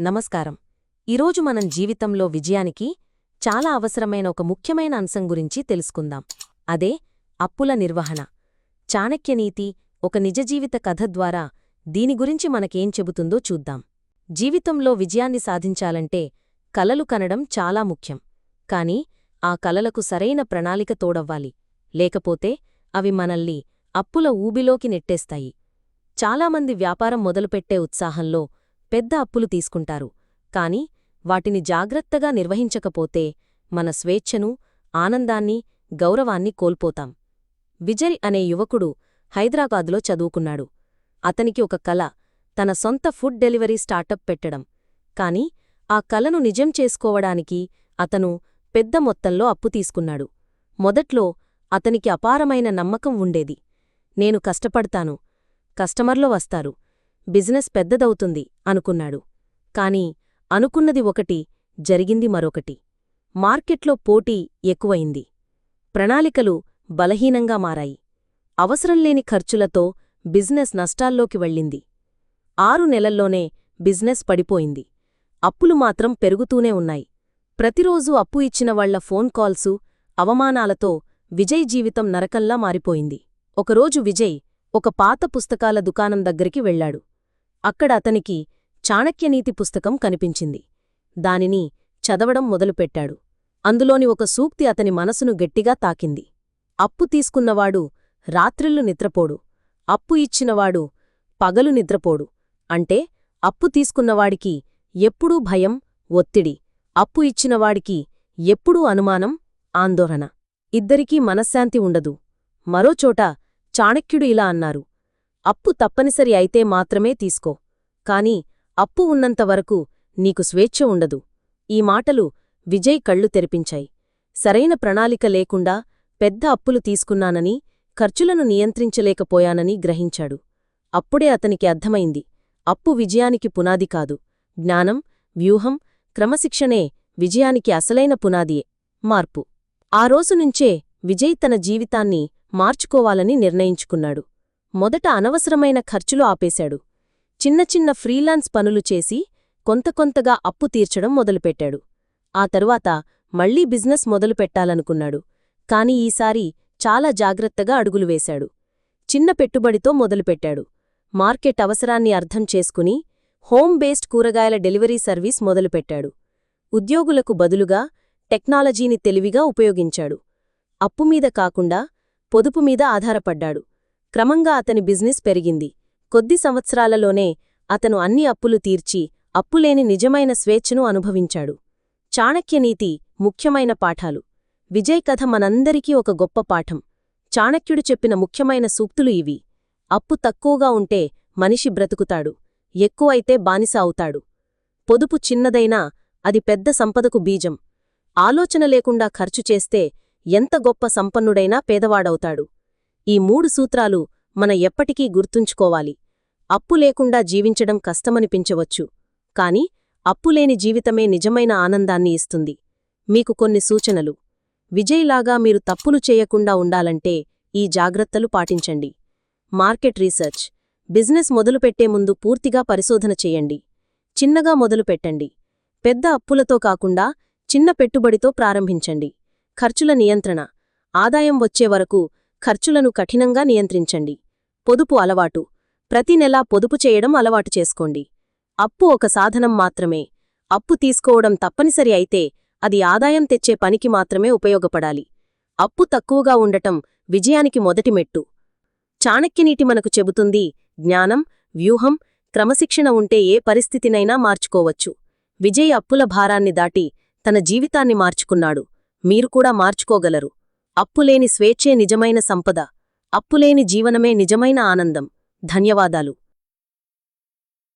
నమస్కారం. ఈరోజు మనం జీవితంలో విజయానికి చాలా అవసరమైన ఒక ముఖ్యమైన అంశం గురించి తెలుసుకుందాం. అదే అప్పుల నిర్వహణ. చాణక్యనీతి ఒక నిజ జీవిత కథ ద్వారా దీని గురించి మనకేం చెబుతుందో చూద్దాం. జీవితంలో విజయాన్ని సాధించాలంటే కలలు కనడం చాలా ముఖ్యం. కాని ఆ కలలకు సరైన ప్రణాళిక తోడవ్వాలి. లేకపోతే అవి మనల్ని అప్పుల ఊబిలోకి నెట్టేస్తాయి. చాలామంది వ్యాపారం మొదలుపెట్టే ఉత్సాహంలో పెద్ద అప్పులు తీసుకుంటారు. కాని వాటిని జాగ్రత్తగా నిర్వహించకపోతే మన స్వేచ్ఛను ఆనందాన్ని గౌరవాన్ని కోల్పోతాం. విజయ్ అనే యువకుడు హైదరాబాదులో చదువుకున్నాడు. అతనికి ఒక కల తన సొంత ఫుడ్ డెలివరీ స్టార్టప్ పెట్టడం. కాని ఆ కలను నిజం చేసుకోవడానికి అతను పెద్ద మొత్తంలో అప్పు తీసుకున్నాడు. మొదట్లో అతనికి అపారమైన నమ్మకం ఉండేది. నేను కష్టపడతాను. కస్టమర్లు వస్తారు. బిజినెస్ పెద్దదవుతుంది అనుకున్నాడు. కాని అనుకున్నది ఒకటి జరిగింది మరొకటి. మార్కెట్లో పోటీ ఎక్కువయింది ప్రణాళికలు బలహీనంగా మారాయి. అవసరంలేని ఖర్చులతో బిజినెస్ నష్టాల్లోకి వెళ్ళింది. ఆరు నెలల్లోనే బిజినెస్ పడిపోయింది. అప్పులు మాత్రం పెరుగుతూనే ఉన్నాయి. ప్రతిరోజూ అప్పు ఇచ్చిన వాళ్ళ ఫోన్ కాల్సు అవమానాలతో విజయ్ జీవితం నరకంలా మారిపోయింది. ఒకరోజు విజయ్ ఒక పాత పుస్తకాల దుకాణం దగ్గరికి వెళ్ళాడు అక్కడ అతనికి చాణక్యనీతి పుస్తకం కనిపించింది. దానిని చదవడం మొదలుపెట్టాడు. అందులోని ఒక సూక్తి అతని మనసును గట్టిగా తాకింది. అప్పు తీసుకున్నవాడు రాత్రిళ్ళు నిద్రపోడు. అప్పు ఇచ్చినవాడు పగలు నిద్రపోడు. అంటే అప్పు తీసుకున్నవాడికి ఎప్పుడూ భయం ఒత్తిడి అప్పు ఇచ్చినవాడికి ఎప్పుడూ అనుమానం ఆందోళన. ఇద్దరికీ మనశ్శాంతి ఉండదు. మరోచోట చాణక్యుడు ఇలా అన్నారు. అప్పు తప్పనిసరి అయితే మాత్రమే తీసుకో. కాని అప్పు ఉన్నంతవరకు నీకు స్వేచ్ఛ ఉండదు. ఈ మాటలు విజయ్ కళ్ళు తెరిపించాయి. సరైన ప్రణాళిక లేకుండా పెద్ద అప్పులు తీసుకున్నానని ఖర్చులను నియంత్రించలేకపోయానని గ్రహించాడు. అప్పుడే అతనికి అర్థమైంది. అప్పు విజయానికి పునాది కాదు. జ్ఞానం వ్యూహం క్రమశిక్షణే విజయానికి అసలైన పునాదియే. మార్పు. ఆ రోజునుంచే విజయ్ తన జీవితాన్ని మార్చుకోవాలని నిర్ణయించుకున్నాడు. మొదట అనవసరమైన ఖర్చులు ఆపేశాడు. చిన్న చిన్న ఫ్రీలాన్స్ పనులు చేసి కొంత కొంతగా అప్పు తీర్చడం మొదలుపెట్టాడు. ఆ తరువాత మళ్ళీ బిజినెస్ మొదలుపెట్టాలనుకున్నాడు. కాని ఈసారి చాలా జాగ్రత్తగా అడుగులు వేశాడు. చిన్న పెట్టుబడితో మొదలుపెట్టాడు. మార్కెట్ అవసరాన్ని అర్థం చేసుకుని హోమ్ బేస్డ్ కూరగాయల డెలివరీ సర్వీస్ మొదలుపెట్టాడు. ఉద్యోగులకు బదులుగా టెక్నాలజీని తెలివిగా ఉపయోగించాడు. అప్పుమీద కాకుండా పొదుపుమీద ఆధారపడ్డాడు. క్రమంగా అతని బిజినెస్ పెరిగింది. కొద్ది సంవత్సరాలలోనే అతను అన్ని అప్పులు తీర్చి అప్పులేని నిజమైన స్వేచ్ఛను అనుభవించాడు. చాణక్యనీతి ముఖ్యమైన పాఠాలు. విజయ్ కథ మనందరికీ ఒక గొప్ప పాఠం. చాణక్యుడు చెప్పిన ముఖ్యమైన సూక్తులు ఇవి. అప్పు తక్కువగా ఉంటే మనిషి బ్రతుకుతాడు. ఎక్కువైతే బానిస అవుతాడు. పొదుపు చిన్నదైనా అది పెద్ద సంపదకు బీజం. ఆలోచన లేకుండా ఖర్చు చేస్తే ఎంత గొప్ప సంపన్నుడైనా పేదవాడవుతాడు. ఈ మూడు సూత్రాలు మన ఎప్పటికీ గుర్తుంచుకోవాలి. అప్పు లేకుండా జీవించడం కష్టమనిపించవచ్చు. కాని అప్పులేని జీవితమే నిజమైన ఆనందాన్ని ఇస్తుంది. మీకు కొన్ని సూచనలు. విజయ్లాగా మీరు తప్పులు చేయకుండా ఉండాలంటే ఈ జాగ్రత్తలు పాటించండి. Market research. బిజినెస్ మొదలుపెట్టే ముందు పూర్తిగా పరిశోధన చేయండి. చిన్నగా మొదలుపెట్టండి. పెద్ద అప్పులతో కాకుండా చిన్న పెట్టుబడితో ప్రారంభించండి. ఖర్చుల నియంత్రణ. ఆదాయం వచ్చే వరకు ఖర్చులను కఠినంగా నియంత్రించండి. పొదుపు అలవాటు. ప్రతి నెలా పొదుపు చేయడం అలవాటు చేసుకోండి. అప్పు ఒక సాధనం మాత్రమే. అప్పు తీసుకోవడం తప్పనిసరి అయితే అది ఆదాయం తెచ్చే పనికి మాత్రమే ఉపయోగపడాలి. అప్పు తక్కువగా ఉండటం విజయానికి మొదటి మెట్టు. చాణక్యనీటి మనకు చెబుతుంది జ్ఞానం వ్యూహం క్రమశిక్షణ ఉంటే ఏ పరిస్థితినైనా మార్చుకోవచ్చు. విజయ్ అప్పుల భారాన్ని దాటి తన జీవితాన్ని మార్చుకున్నాడు. మీరు కూడా మార్చుకోగలరు. అప్పులేని స్వేచ్ఛే నిజమైన సంపద అప్పులేని జీవనమే నిజమైన ఆనందం. ధన్యవాదాలు.